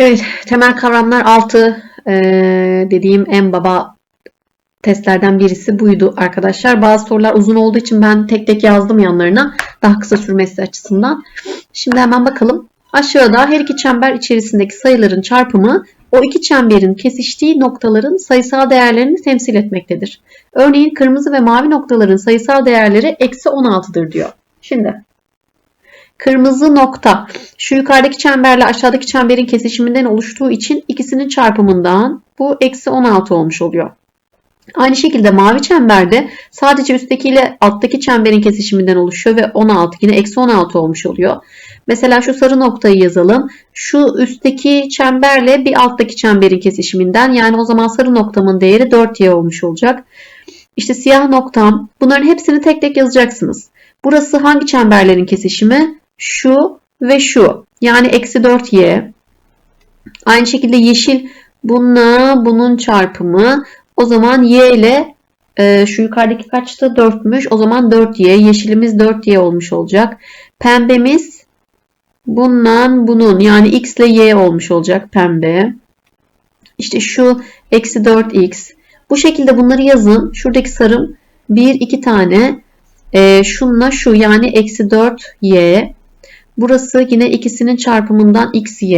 Evet, temel kavramlar 6 dediğim en baba testlerden birisi buydu arkadaşlar. Bazı sorular uzun olduğu için ben tek tek yazdım yanlarına. Daha kısa sürmesi açısından. Şimdi hemen bakalım. Aşağıda her iki çember içerisindeki sayıların çarpımı o iki çemberin kesiştiği noktaların sayısal değerlerini temsil etmektedir. Örneğin kırmızı ve mavi noktaların sayısal değerleri eksi 16'dır diyor. Şimdi kırmızı nokta şu yukarıdaki çemberle aşağıdaki çemberin kesişiminden oluştuğu için ikisinin çarpımından bu eksi 16 olmuş oluyor. Aynı şekilde mavi çemberde sadece üstteki ile alttaki çemberin kesişiminden oluşuyor ve 16 yine eksi 16 olmuş oluyor. Mesela şu sarı noktayı yazalım. Şu üstteki çemberle bir alttaki çemberin kesişiminden yani o zaman sarı noktamın değeri 4y olmuş olacak. İşte siyah noktam bunların hepsini tek tek yazacaksınız. Burası hangi çemberlerin kesişimi? Şu ve şu. Yani eksi 4y. Aynı şekilde yeşil bununla bunun çarpımı. O zaman y ile e, şu yukarıdaki kaçtı? 4'müş. O zaman 4y. Yeşilimiz 4y olmuş olacak. Pembemiz bundan bunun yani x ile y olmuş olacak pembe. İşte şu eksi 4x. Bu şekilde bunları yazın. Şuradaki sarım 1 2 tane. E, şunla şu yani eksi 4y. Burası yine ikisinin çarpımından xy.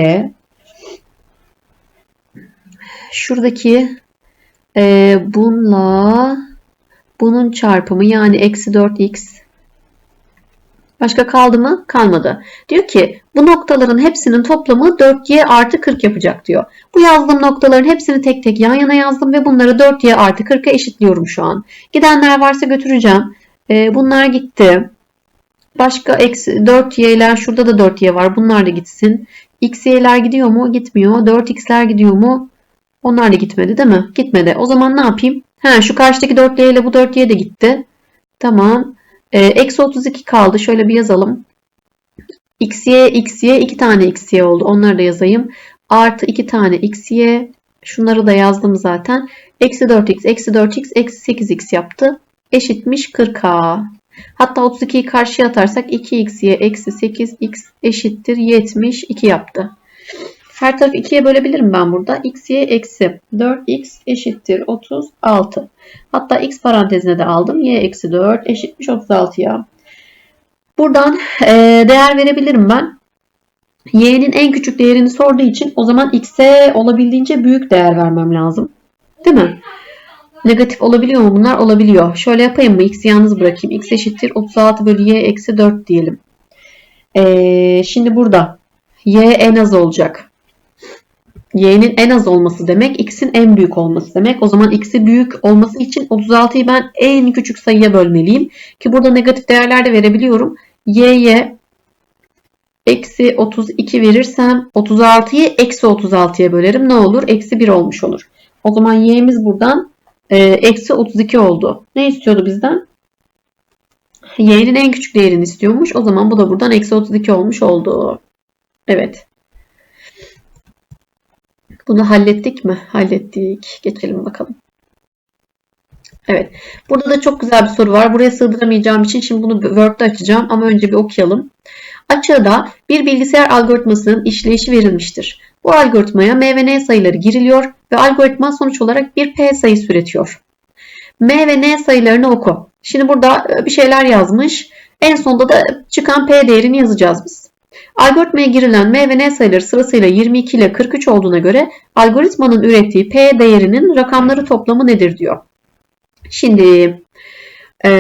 Şuradaki e, bununla bunun çarpımı yani eksi 4x. Başka kaldı mı? Kalmadı. Diyor ki bu noktaların hepsinin toplamı 4y artı 40 yapacak diyor. Bu yazdığım noktaların hepsini tek tek yan yana yazdım ve bunları 4y artı 40'a eşitliyorum şu an. Gidenler varsa götüreceğim. E, bunlar gitti. Başka eksi 4y'ler şurada da 4y var. Bunlar da gitsin. xy'ler gidiyor mu? Gitmiyor. 4x'ler gidiyor mu? Onlar da gitmedi değil mi? Gitmedi. O zaman ne yapayım? Ha, şu karşıdaki 4y ile bu 4y de gitti. Tamam. Ee, eksi 32 kaldı. Şöyle bir yazalım. xy, xy, 2 tane xy oldu. Onları da yazayım. Artı 2 tane xy. Şunları da yazdım zaten. Eksi 4x, eksi 4x, eksi 8x yaptı. Eşitmiş 40a. Hatta 32'yi karşıya atarsak 2xy eksi 8x eşittir 72 yaptı. Her tarafı 2'ye bölebilirim ben burada. xy eksi 4x eşittir 36. Hatta x parantezine de aldım. y eksi 4 eşitmiş 36'ya. Buradan e, değer verebilirim ben. y'nin en küçük değerini sorduğu için o zaman x'e olabildiğince büyük değer vermem lazım. Değil mi? Negatif olabiliyor mu bunlar? Olabiliyor. Şöyle yapayım mı? X'i yalnız bırakayım. X eşittir 36 bölü y eksi 4 diyelim. Ee, şimdi burada y en az olacak. y'nin en az olması demek x'in en büyük olması demek. O zaman x'i büyük olması için 36'yı ben en küçük sayıya bölmeliyim. Ki burada negatif değerler de verebiliyorum. y'ye eksi 32 verirsem 36'yı eksi 36'ya bölerim. Ne olur? Eksi 1 olmuş olur. O zaman y'miz buradan eksi 32 oldu. Ne istiyordu bizden? Y'nin en küçük değerini istiyormuş. O zaman bu da buradan eksi 32 olmuş oldu. Evet. Bunu hallettik mi? Hallettik. Geçelim bakalım. Evet. Burada da çok güzel bir soru var. Buraya sığdıramayacağım için şimdi bunu Word'de açacağım ama önce bir okuyalım. Açığa bir bilgisayar algoritmasının işleyişi verilmiştir. Bu algoritmaya M ve N sayıları giriliyor ve algoritma sonuç olarak bir P sayısı üretiyor. M ve N sayılarını oku. Şimdi burada bir şeyler yazmış. En sonunda da çıkan P değerini yazacağız biz. Algoritmaya girilen M ve N sayıları sırasıyla 22 ile 43 olduğuna göre algoritmanın ürettiği P değerinin rakamları toplamı nedir diyor. Şimdi e,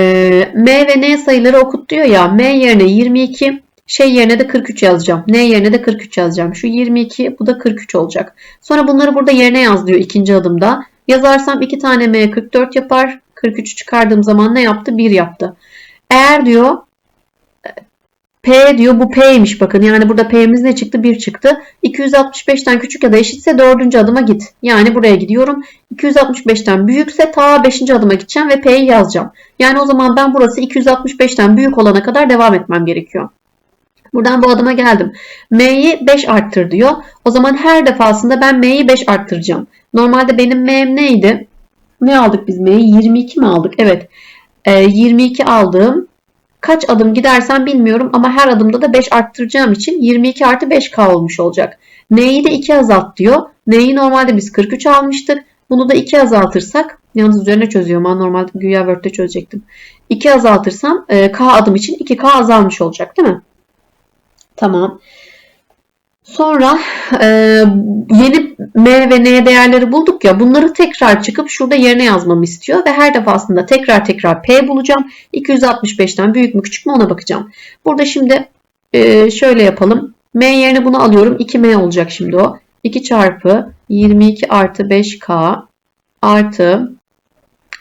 M ve N sayıları okut diyor ya M yerine 22 şey yerine de 43 yazacağım. N yerine de 43 yazacağım. Şu 22 bu da 43 olacak. Sonra bunları burada yerine yaz diyor ikinci adımda. Yazarsam 2 tane M 44 yapar. 43 çıkardığım zaman ne yaptı? 1 yaptı. Eğer diyor P diyor bu P'ymiş bakın. Yani burada P'miz ne çıktı? 1 çıktı. 265'ten küçük ya da eşitse 4. adıma git. Yani buraya gidiyorum. 265'ten büyükse ta 5. adıma gideceğim ve P'yi yazacağım. Yani o zaman ben burası 265'ten büyük olana kadar devam etmem gerekiyor. Buradan bu adıma geldim. M'yi 5 arttır diyor. O zaman her defasında ben M'yi 5 arttıracağım. Normalde benim M'm neydi? Ne aldık biz M'yi? 22 mi aldık? Evet. E, 22 aldım. Kaç adım gidersem bilmiyorum ama her adımda da 5 arttıracağım için 22 artı 5K olmuş olacak. N'yi de 2 azalt diyor. N'yi normalde biz 43 almıştık. Bunu da 2 azaltırsak yalnız üzerine çözüyorum. Ben normalde güya Word'de çözecektim. 2 azaltırsam e, K adım için 2K azalmış olacak değil mi? Tamam. Sonra e, yeni M ve N değerleri bulduk ya bunları tekrar çıkıp şurada yerine yazmamı istiyor ve her defasında tekrar tekrar P bulacağım. 265'ten büyük mü küçük mü ona bakacağım. Burada şimdi e, şöyle yapalım. M yerine bunu alıyorum. 2M olacak şimdi o. 2 çarpı 22 artı 5K artı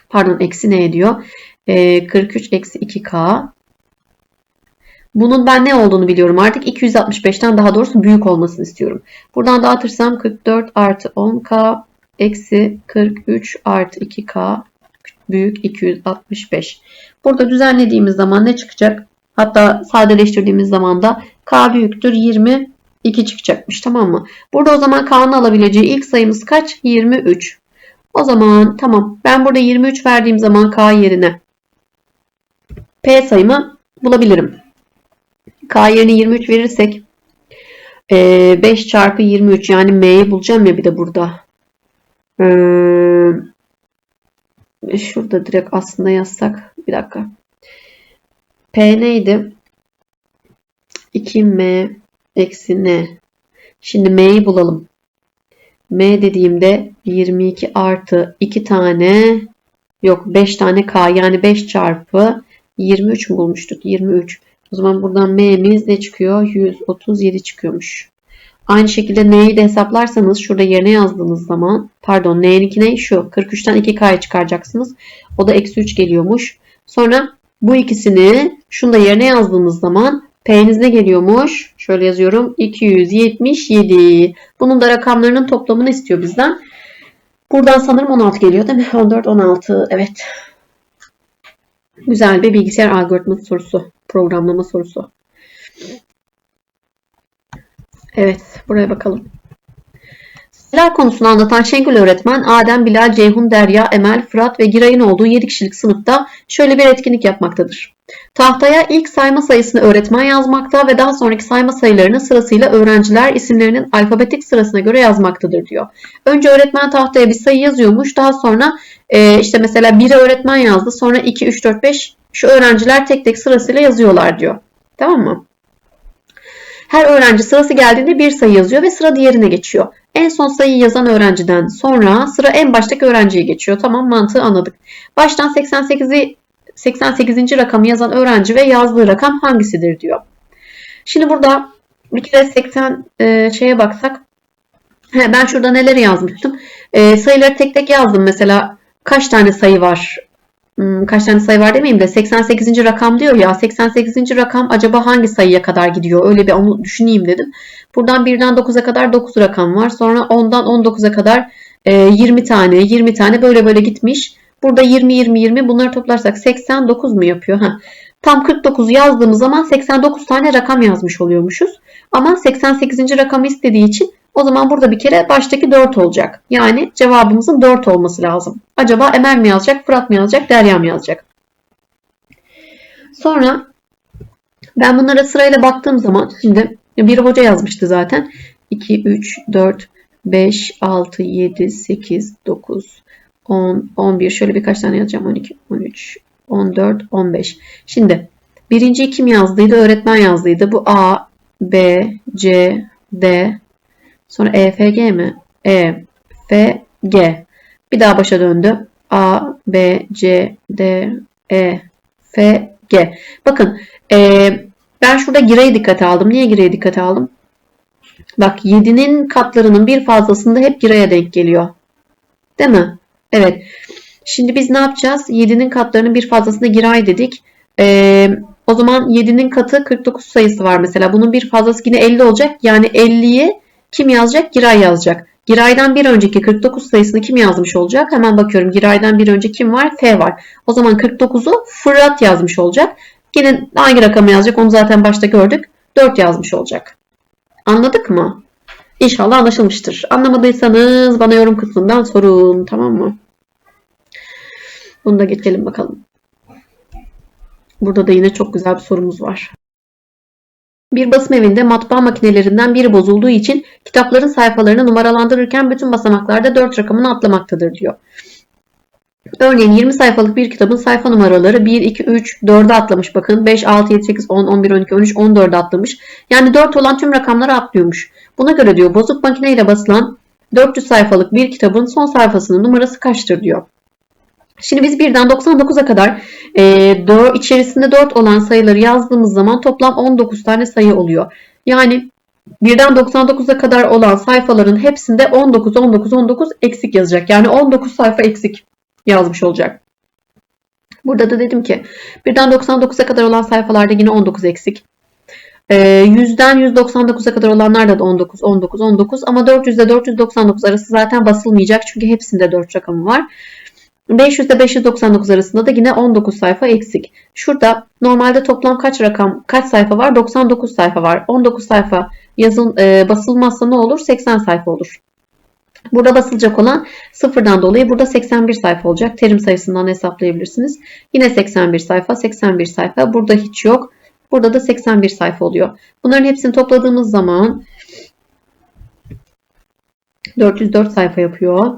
pardon eksi ne ediyor? E, 43 eksi 2K bunun ben ne olduğunu biliyorum artık. 265'ten daha doğrusu büyük olmasını istiyorum. Buradan dağıtırsam 44 artı 10k eksi 43 artı 2k büyük 265. Burada düzenlediğimiz zaman ne çıkacak? Hatta sadeleştirdiğimiz zaman da k büyüktür 22 çıkacakmış tamam mı? Burada o zaman k'nın alabileceği ilk sayımız kaç? 23. O zaman tamam ben burada 23 verdiğim zaman k yerine p sayımı bulabilirim. K yerine 23 verirsek 5 çarpı 23 yani M'yi bulacağım ya bir de burada. Şurada direkt aslında yazsak. Bir dakika. P neydi? 2M eksi N. Şimdi M'yi bulalım. M dediğimde 22 artı 2 tane yok 5 tane K yani 5 çarpı 23 mu bulmuştuk? 23. O zaman buradan M'miz ne çıkıyor? 137 çıkıyormuş. Aynı şekilde N'yi de hesaplarsanız şurada yerine yazdığınız zaman pardon N'ninki ne? Şu 43'ten 2K'ya çıkaracaksınız. O da eksi 3 geliyormuş. Sonra bu ikisini şunu da yerine yazdığınız zaman P'niz ne geliyormuş? Şöyle yazıyorum. 277. Bunun da rakamlarının toplamını istiyor bizden. Buradan sanırım 16 geliyor değil mi? 14, 16. Evet. Güzel bir bilgisayar algoritması sorusu programlama sorusu. Evet, buraya bakalım. Sayılar konusunu anlatan Şengül öğretmen, Adem, Bilal, Ceyhun, Derya, Emel, Fırat ve Giray'ın olduğu 7 kişilik sınıfta şöyle bir etkinlik yapmaktadır. Tahtaya ilk sayma sayısını öğretmen yazmakta ve daha sonraki sayma sayılarını sırasıyla öğrenciler isimlerinin alfabetik sırasına göre yazmaktadır diyor. Önce öğretmen tahtaya bir sayı yazıyormuş. Daha sonra e, işte mesela 1'e öğretmen yazdı. Sonra 2, 3, 4, 5 şu öğrenciler tek tek sırasıyla yazıyorlar diyor. Tamam mı? Her öğrenci sırası geldiğinde bir sayı yazıyor ve sıra diğerine geçiyor. En son sayıyı yazan öğrenciden sonra sıra en baştaki öğrenciye geçiyor. Tamam mantığı anladık. Baştan 88'i 88. rakamı yazan öğrenci ve yazdığı rakam hangisidir diyor. Şimdi burada bir kere 80 e, şeye baksak. He, ben şurada neleri yazmıştım. E, sayıları tek tek yazdım. Mesela kaç tane sayı var Hmm, kaç tane sayı var demeyeyim de 88. rakam diyor ya 88. rakam acaba hangi sayıya kadar gidiyor öyle bir onu düşüneyim dedim. Buradan 1'den 9'a kadar 9 rakam var sonra 10'dan 19'a kadar 20 e, tane 20 tane böyle böyle gitmiş. Burada 20 20 20 bunları toplarsak 89 mu yapıyor? Ha. Tam 49 yazdığımız zaman 89 tane rakam yazmış oluyormuşuz. Ama 88. rakamı istediği için o zaman burada bir kere baştaki 4 olacak. Yani cevabımızın 4 olması lazım. Acaba Emel mi yazacak, Fırat mı yazacak, Derya mı yazacak? Sonra ben bunlara sırayla baktığım zaman şimdi bir hoca yazmıştı zaten. 2, 3, 4, 5, 6, 7, 8, 9, 10, 11 şöyle birkaç tane yazacağım. 12, 13, 14, 15. Şimdi birinci kim yazdıydı? Öğretmen yazdıydı. Bu A, B, C, D, Sonra EFG mi? E, F, G. Bir daha başa döndü. A, B, C, D, E, F, G. Bakın e, ben şurada gireyi dikkate aldım. Niye gireyi dikkate aldım? Bak 7'nin katlarının bir fazlasında hep gireye denk geliyor. Değil mi? Evet. Şimdi biz ne yapacağız? 7'nin katlarının bir fazlasında giray dedik. Ee, o zaman 7'nin katı 49 sayısı var mesela. Bunun bir fazlası yine 50 olacak. Yani 50'yi kim yazacak? Giray yazacak. Giray'dan bir önceki 49 sayısını kim yazmış olacak? Hemen bakıyorum. Giray'dan bir önce kim var? F var. O zaman 49'u Fırat yazmış olacak. Yine hangi rakamı yazacak? Onu zaten başta gördük. 4 yazmış olacak. Anladık mı? İnşallah anlaşılmıştır. Anlamadıysanız bana yorum kısmından sorun. Tamam mı? Bunu da geçelim bakalım. Burada da yine çok güzel bir sorumuz var. Bir basım evinde matbaa makinelerinden biri bozulduğu için kitapların sayfalarını numaralandırırken bütün basamaklarda 4 rakamını atlamaktadır diyor. Örneğin 20 sayfalık bir kitabın sayfa numaraları 1, 2, 3, 4'e atlamış bakın. 5, 6, 7, 8, 10, 11, 12, 13, 14'e atlamış. Yani 4 olan tüm rakamları atlıyormuş. Buna göre diyor bozuk makineyle basılan 400 sayfalık bir kitabın son sayfasının numarası kaçtır diyor. Şimdi biz birden 99'a kadar e, içerisinde 4 olan sayıları yazdığımız zaman toplam 19 tane sayı oluyor. Yani birden 99'a kadar olan sayfaların hepsinde 19, 19, 19 eksik yazacak. Yani 19 sayfa eksik yazmış olacak. Burada da dedim ki birden 99'a kadar olan sayfalarda yine 19 eksik. E, 100'den 199'a kadar olanlarda da 19, 19, 19 ama 400 ile 499 arası zaten basılmayacak çünkü hepsinde 4 rakamı var. 500 ile 599 arasında da yine 19 sayfa eksik. Şurada normalde toplam kaç rakam, kaç sayfa var? 99 sayfa var. 19 sayfa yazın e, basılmazsa ne olur? 80 sayfa olur. Burada basılacak olan sıfırdan dolayı burada 81 sayfa olacak. Terim sayısından hesaplayabilirsiniz. Yine 81 sayfa, 81 sayfa. Burada hiç yok. Burada da 81 sayfa oluyor. Bunların hepsini topladığımız zaman 404 sayfa yapıyor.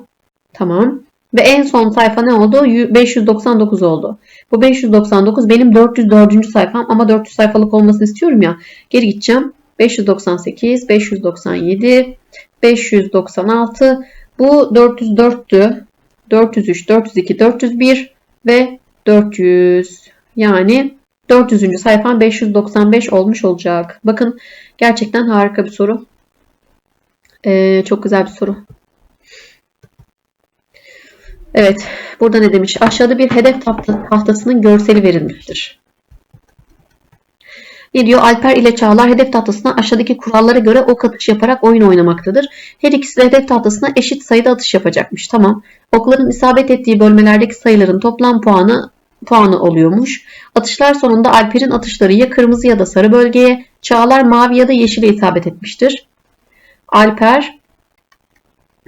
Tamam. Ve en son sayfa ne oldu? 599 oldu. Bu 599 benim 404. sayfam ama 400 sayfalık olmasını istiyorum ya. Geri gideceğim. 598, 597, 596. Bu 404'tü. 403, 402, 401 ve 400. Yani 400. sayfam 595 olmuş olacak. Bakın gerçekten harika bir soru. Ee, çok güzel bir soru. Evet, burada ne demiş? Aşağıda bir hedef tahtasının görseli verilmiştir. Ne diyor? Alper ile Çağlar hedef tahtasına aşağıdaki kurallara göre ok atış yaparak oyun oynamaktadır. Her ikisi de hedef tahtasına eşit sayıda atış yapacakmış. Tamam. Okların isabet ettiği bölmelerdeki sayıların toplam puanı puanı oluyormuş. Atışlar sonunda Alper'in atışları ya kırmızı ya da sarı bölgeye, Çağlar mavi ya da yeşile isabet etmiştir. Alper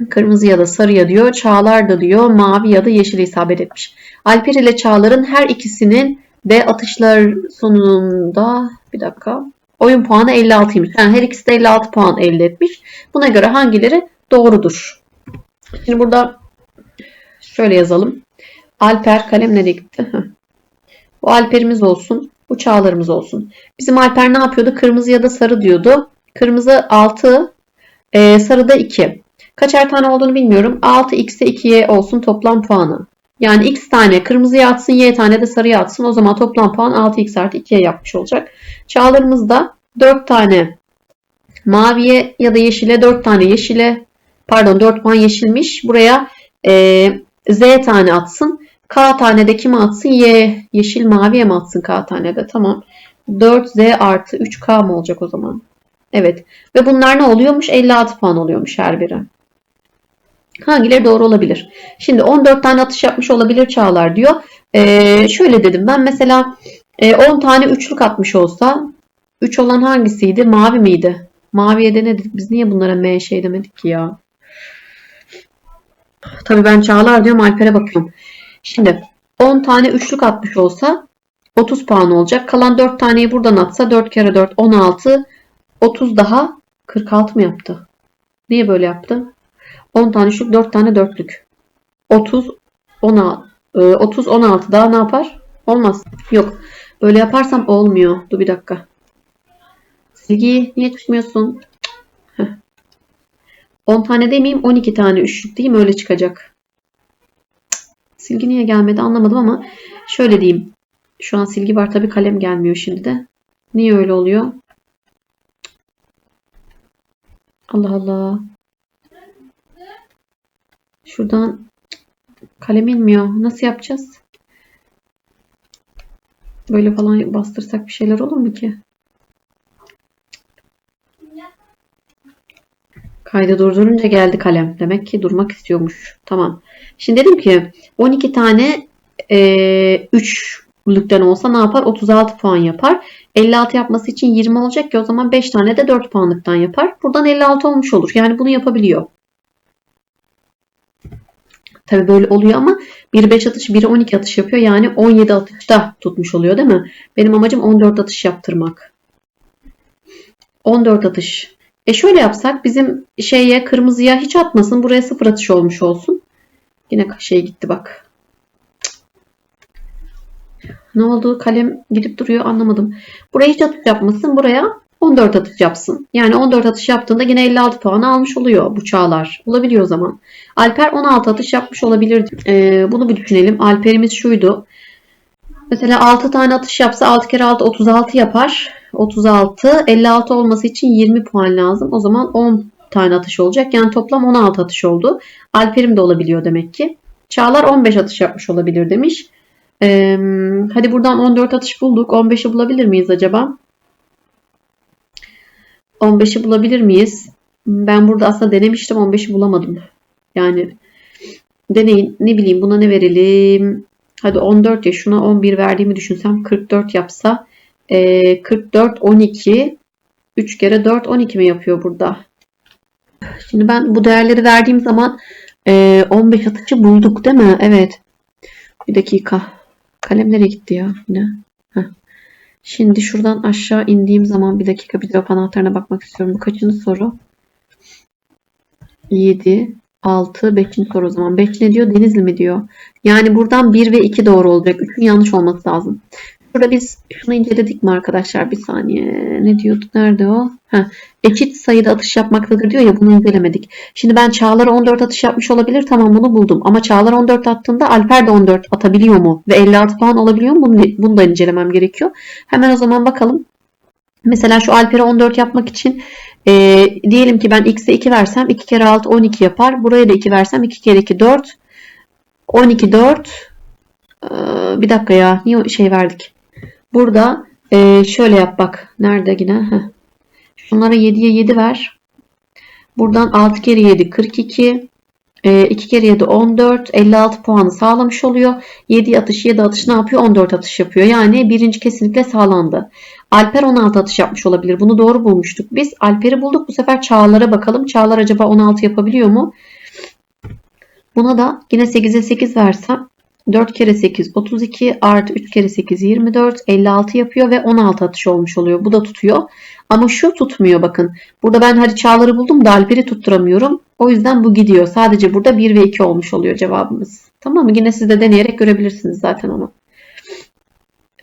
kırmızı ya da sarıya diyor. Çağlar da diyor mavi ya da yeşile isabet etmiş. Alper ile Çağlar'ın her ikisinin de atışlar sonunda bir dakika oyun puanı 56'ymış. Yani her ikisi de 56 puan elde etmiş. Buna göre hangileri doğrudur? Şimdi burada şöyle yazalım. Alper kalem nereye gitti? Bu Alper'imiz olsun. Bu Çağlar'ımız olsun. Bizim Alper ne yapıyordu? Kırmızı ya da sarı diyordu. Kırmızı 6, e, sarı da 2. Kaçer tane olduğunu bilmiyorum. 6x'e 2y olsun toplam puanı. Yani x tane kırmızıya atsın, y tane de sarıya atsın. O zaman toplam puan 6x artı 2y yapmış olacak. Çağlarımızda 4 tane maviye ya da yeşile 4 tane yeşile pardon 4 puan yeşilmiş. Buraya e, z tane atsın. K tane de kime atsın? Y yeşil maviye mi atsın K tane de? Tamam. 4z artı 3k mı olacak o zaman? Evet. Ve bunlar ne oluyormuş? 56 puan oluyormuş her biri. Hangileri doğru olabilir? Şimdi 14 tane atış yapmış olabilir Çağlar diyor. Ee, şöyle dedim ben mesela e, 10 tane üçlük atmış olsa 3 olan hangisiydi? Mavi miydi? Maviye de ne dedik? Biz niye bunlara M şey demedik ki ya? Tabii ben Çağlar diyorum Alper'e bakıyorum. Şimdi 10 tane üçlük atmış olsa 30 puan olacak. Kalan 4 taneyi buradan atsa 4 kere 4 16 30 daha 46 mı yaptı? Niye böyle yaptı? 10 tane şut 4 tane dörtlük. 30 16 30 16 daha ne yapar? Olmaz. Yok. Böyle yaparsam olmuyor. Dur bir dakika. Silgi niye çıkmıyorsun? Heh. 10 tane demeyeyim 12 tane üçlük diyeyim öyle çıkacak. Silgi niye gelmedi anlamadım ama şöyle diyeyim. Şu an silgi var tabi kalem gelmiyor şimdi de. Niye öyle oluyor? Allah Allah. Şuradan kalem inmiyor. Nasıl yapacağız? Böyle falan bastırsak bir şeyler olur mu ki? Kaydı durdurunca geldi kalem. Demek ki durmak istiyormuş. Tamam. Şimdi dedim ki 12 tane e, 3'lükten olsa ne yapar? 36 puan yapar. 56 yapması için 20 olacak ki o zaman 5 tane de 4 puanlıktan yapar. Buradan 56 olmuş olur. Yani bunu yapabiliyor. Tabi böyle oluyor ama biri 5 atış, biri 12 atış yapıyor. Yani 17 atışta tutmuş oluyor değil mi? Benim amacım 14 atış yaptırmak. 14 atış. E şöyle yapsak bizim şeye kırmızıya hiç atmasın. Buraya sıfır atış olmuş olsun. Yine şey gitti bak. Ne oldu? Kalem gidip duruyor anlamadım. Buraya hiç atış yapmasın. Buraya 14 atış yapsın. Yani 14 atış yaptığında yine 56 puan almış oluyor bu çağlar. Olabiliyor o zaman. Alper 16 atış yapmış olabilir. Ee, bunu bir düşünelim. Alper'imiz şuydu. Mesela 6 tane atış yapsa 6 kere 6 36 yapar. 36 56 olması için 20 puan lazım. O zaman 10 tane atış olacak. Yani toplam 16 atış oldu. Alper'im de olabiliyor demek ki. Çağlar 15 atış yapmış olabilir demiş. Ee, hadi buradan 14 atış bulduk. 15'i bulabilir miyiz acaba? 15'i bulabilir miyiz? Ben burada aslında denemiştim 15'i bulamadım. Yani deneyin ne bileyim buna ne verelim? Hadi 14 ya şuna 11 verdiğimi düşünsem 44 yapsa e, 44 12 3 kere 4 12 mi yapıyor burada? Şimdi ben bu değerleri verdiğim zaman e, 15 atışı bulduk değil mi? Evet. Bir dakika. Kalem nereye gitti ya? Yine. Şimdi şuradan aşağı indiğim zaman bir dakika bir cevap anahtarına bakmak istiyorum. Bu kaçıncı soru? 7, 6, 5. soru o zaman. 5 ne diyor? Denizli mi diyor? Yani buradan 1 ve 2 doğru olacak. 3'ün yanlış olması lazım. Burada biz şunu inceledik mi arkadaşlar? Bir saniye. Ne diyordu? Nerede o? Heh. Eşit sayıda atış yapmaktadır diyor ya bunu incelemedik. Şimdi ben Çağlar'a 14 atış yapmış olabilir. Tamam bunu buldum. Ama Çağlar 14 attığında Alper de 14 atabiliyor mu? Ve 56 puan olabiliyor mu? Bunu, bunu da incelemem gerekiyor. Hemen o zaman bakalım. Mesela şu Alper'e 14 yapmak için e, diyelim ki ben x'e 2 versem 2 kere 6 12 yapar. Buraya da 2 versem 2 kere 2 4. 12 4. Ee, bir dakika ya. Niye şey verdik? Burada e, şöyle yap bak. Nerede yine? Heh. Şunlara 7'ye 7 ver. Buradan 6 kere 7 42. E, 2 kere 7 14. 56 puanı sağlamış oluyor. 7 atış 7 atış ne yapıyor? 14 atış yapıyor. Yani birinci kesinlikle sağlandı. Alper 16 atış yapmış olabilir. Bunu doğru bulmuştuk. Biz Alper'i bulduk. Bu sefer Çağlar'a bakalım. Çağlar acaba 16 yapabiliyor mu? Buna da yine 8'e 8 versem 4 kere 8 32 artı 3 kere 8 24 56 yapıyor ve 16 atış olmuş oluyor. Bu da tutuyor. Ama şu tutmuyor bakın. Burada ben hadi Çağlar'ı buldum da Alper'i tutturamıyorum. O yüzden bu gidiyor. Sadece burada 1 ve 2 olmuş oluyor cevabımız. Tamam mı? Yine siz de deneyerek görebilirsiniz zaten onu.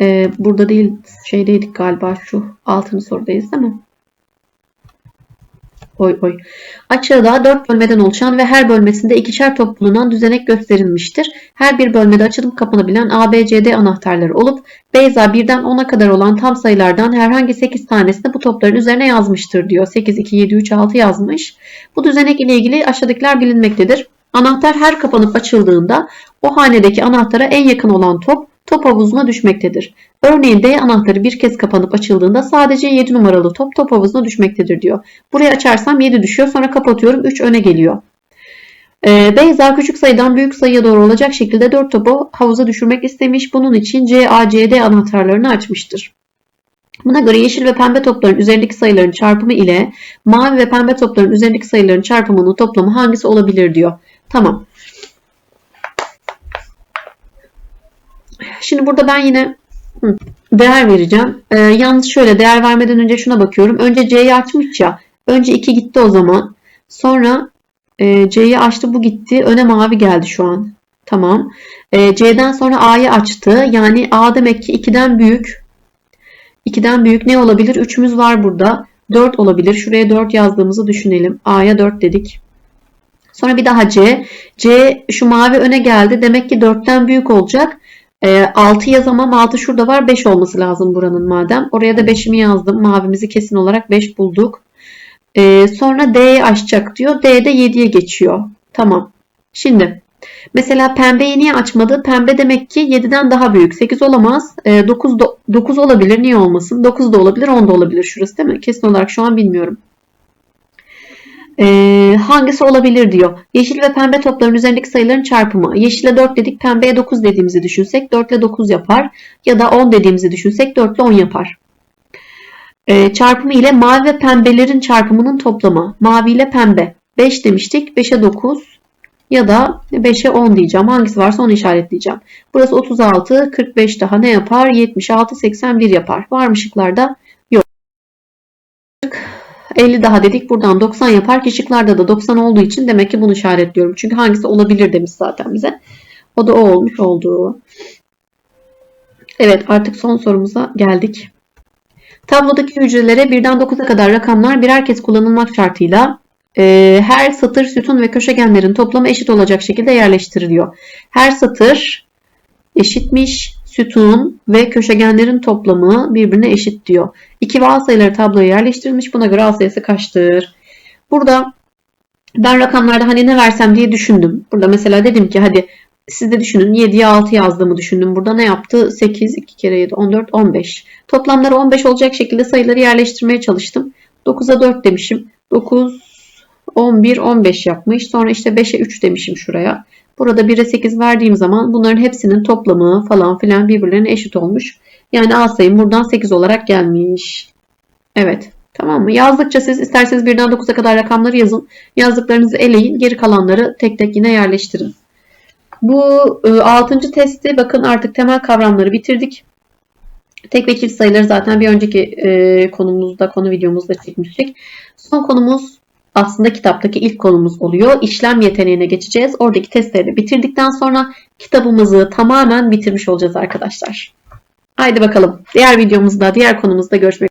Ee, burada değil şeydeydik galiba şu 6. sorudayız değil mi? Oy oy. Açığa 4 bölmeden oluşan ve her bölmesinde ikişer top bulunan düzenek gösterilmiştir. Her bir bölmede açılıp kapanabilen A, B, C, D anahtarları olup Beyza 1'den 10'a kadar olan tam sayılardan herhangi 8 tanesini bu topların üzerine yazmıştır diyor. 8, 2, 7, 3, 6 yazmış. Bu düzenek ile ilgili aşağıdakiler bilinmektedir. Anahtar her kapanıp açıldığında o hanedeki anahtara en yakın olan top top havuzuna düşmektedir. Örneğin D anahtarı bir kez kapanıp açıldığında sadece 7 numaralı top top havuzuna düşmektedir diyor. Burayı açarsam 7 düşüyor sonra kapatıyorum 3 öne geliyor. Ee, Beyza küçük sayıdan büyük sayıya doğru olacak şekilde 4 topu havuza düşürmek istemiş. Bunun için C, A, C, D anahtarlarını açmıştır. Buna göre yeşil ve pembe topların üzerindeki sayıların çarpımı ile mavi ve pembe topların üzerindeki sayıların çarpımının toplamı hangisi olabilir diyor. Tamam. Şimdi burada ben yine değer vereceğim. Ee, yalnız şöyle değer vermeden önce şuna bakıyorum. Önce C'yi açmış ya. Önce 2 gitti o zaman. Sonra e, C'yi açtı bu gitti. Öne mavi geldi şu an. Tamam. E, C'den sonra A'yı açtı. Yani A demek ki 2'den büyük. 2'den büyük ne olabilir? 3'ümüz var burada. 4 olabilir. Şuraya 4 yazdığımızı düşünelim. A'ya 4 dedik. Sonra bir daha C. C şu mavi öne geldi. Demek ki 4'ten büyük olacak. E, ee, 6 yazamam. 6 şurada var. 5 olması lazım buranın madem. Oraya da 5'imi yazdım. Mavimizi kesin olarak 5 bulduk. E, sonra D'yi açacak diyor. D de 7'ye geçiyor. Tamam. Şimdi mesela pembeyi niye açmadı? Pembe demek ki 7'den daha büyük. 8 olamaz. E, 9, 9 olabilir. Niye olmasın? 9 da olabilir. 10 da olabilir şurası değil mi? Kesin olarak şu an bilmiyorum. Ee, hangisi olabilir diyor. Yeşil ve pembe topların üzerindeki sayıların çarpımı. Yeşile 4 dedik, pembeye 9 dediğimizi düşünsek 4 ile 9 yapar. Ya da 10 dediğimizi düşünsek 4 ile 10 yapar. Ee, çarpımı ile mavi ve pembelerin çarpımının toplamı. Mavi ile pembe. 5 demiştik. 5'e 9 ya da 5'e 10 diyeceğim. Hangisi varsa onu işaretleyeceğim. Burası 36, 45 daha ne yapar? 76, 81 yapar. Var mı şıklarda? Yok. 50 daha dedik. Buradan 90 yapar. ki şıklarda da 90 olduğu için demek ki bunu işaretliyorum. Çünkü hangisi olabilir demiş zaten bize. O da o olmuş oldu. Evet artık son sorumuza geldik. Tablodaki hücrelere birden 9'a kadar rakamlar birer kez kullanılmak şartıyla e, her satır, sütun ve köşegenlerin toplamı eşit olacak şekilde yerleştiriliyor. Her satır eşitmiş, sütun ve köşegenlerin toplamı birbirine eşit diyor. İki ve sayıları tabloya yerleştirilmiş. Buna göre A sayısı kaçtır? Burada ben rakamlarda hani ne versem diye düşündüm. Burada mesela dedim ki hadi siz de düşünün 7'ye 6 yazdığımı düşündüm. Burada ne yaptı? 8, 2 kere 7, 14, 15. Toplamları 15 olacak şekilde sayıları yerleştirmeye çalıştım. 9'a 4 demişim. 9, 11, 15 yapmış. Sonra işte 5'e 3 demişim şuraya. Burada 1'e 8 verdiğim zaman bunların hepsinin toplamı falan filan birbirlerine eşit olmuş. Yani A sayım buradan 8 olarak gelmiş. Evet. Tamam mı? Yazdıkça siz isterseniz birden 9'a kadar rakamları yazın. Yazdıklarınızı eleyin. Geri kalanları tek tek yine yerleştirin. Bu 6. testi bakın artık temel kavramları bitirdik. Tek ve çift sayıları zaten bir önceki e, konumuzda, konu videomuzda çekmiştik. Son konumuz aslında kitaptaki ilk konumuz oluyor. İşlem yeteneğine geçeceğiz. Oradaki testleri bitirdikten sonra kitabımızı tamamen bitirmiş olacağız arkadaşlar. Haydi bakalım. Diğer videomuzda, diğer konumuzda görüşmek